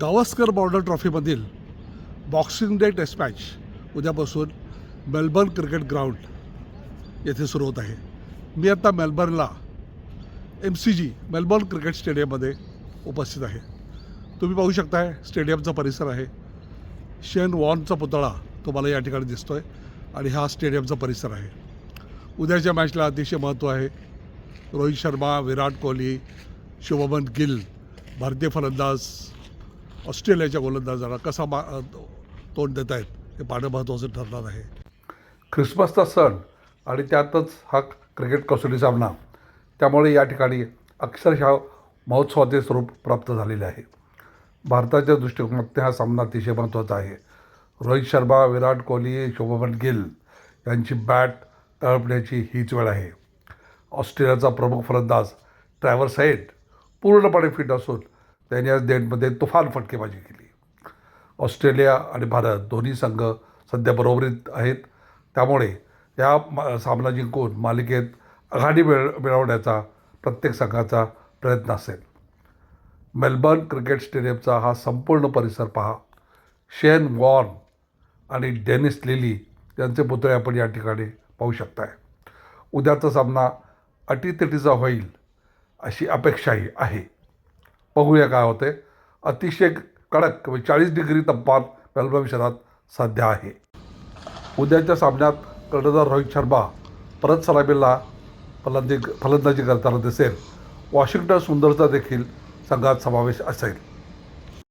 Gavaskar border ट्रॉफीमधील boxing day test match उद्यापासून Melbourne cricket ground येथे सुरू होत आहे. मी आता मेलबर्नला M C G Melbourne cricket स्टेडियममध्ये उपस्थित आहे. तुम्ही पाहू शकताय स्टेडियमचा परिसर आहे. शेन वॉनचा पुतळा तुम्हाला या ठिकाणी दिसतो आहे आणि हा स्टेडियमचा परिसर आहे. उद्याच्या मॅचला अतिशय महत्त्व आहे. रोहित शर्मा विराट कोहली शुभमन गिल भारतीय फलंदाज ऑस्ट्रेलियाच्या गोलंदाजाला कसा मा तोंड देत आहेत हे पाहणं महत्त्वाचं ठरणार आहे. ख्रिसमसचा सण आणि त्यातच हा क्रिकेट कसोटी सामना. त्यामुळे या ठिकाणी अक्षरशः महोत्सवाचे स्वरूप प्राप्त झालेले आहे. भारताच्या दृष्टिकोनातून हा सामना अतिशय महत्त्वाचा आहे. रोहित शर्मा विराट कोहली शुभमन गिल यांची बॅट तळपण्याची हीच वेळ आहे. ऑस्ट्रेलियाचा प्रमुख फलंदाज ट्रॅव्हर साईड पूर्णपणे फिट असून त्यांनी आज डेटमध्ये तुफान फटकेबाजी केली. ऑस्ट्रेलिया आणि भारत दोन्ही संघ सध्या बरोबरीत आहेत. त्यामुळे या सामना जिंकून मालिकेत आघाडी मिळ मिळवण्याचा प्रत्येक संघाचा प्रयत्न असेल. मेलबर्न क्रिकेट स्टेडियमचा हा संपूर्ण परिसर पहा. शेन वॉर्न आणि डेनिस लिली यांचे पुतळे आपण या ठिकाणी पाहू शकताय. उद्याचा सामना अटीतटीचा होईल अशी अपेक्षाही आहे. बघूया काय होते अतिशय कडक म्हणजे चाळीस डिग्री तापमान मेलबर्न शहरात सध्या आहे. उद्याच्या सामन्यात कर्णधार रोहित शर्मा परत सलामीला फलंदी फलंदाजी करताना दिसेल. वॉशिंग्टन सुंदरचा देखील संघात समावेश असेल.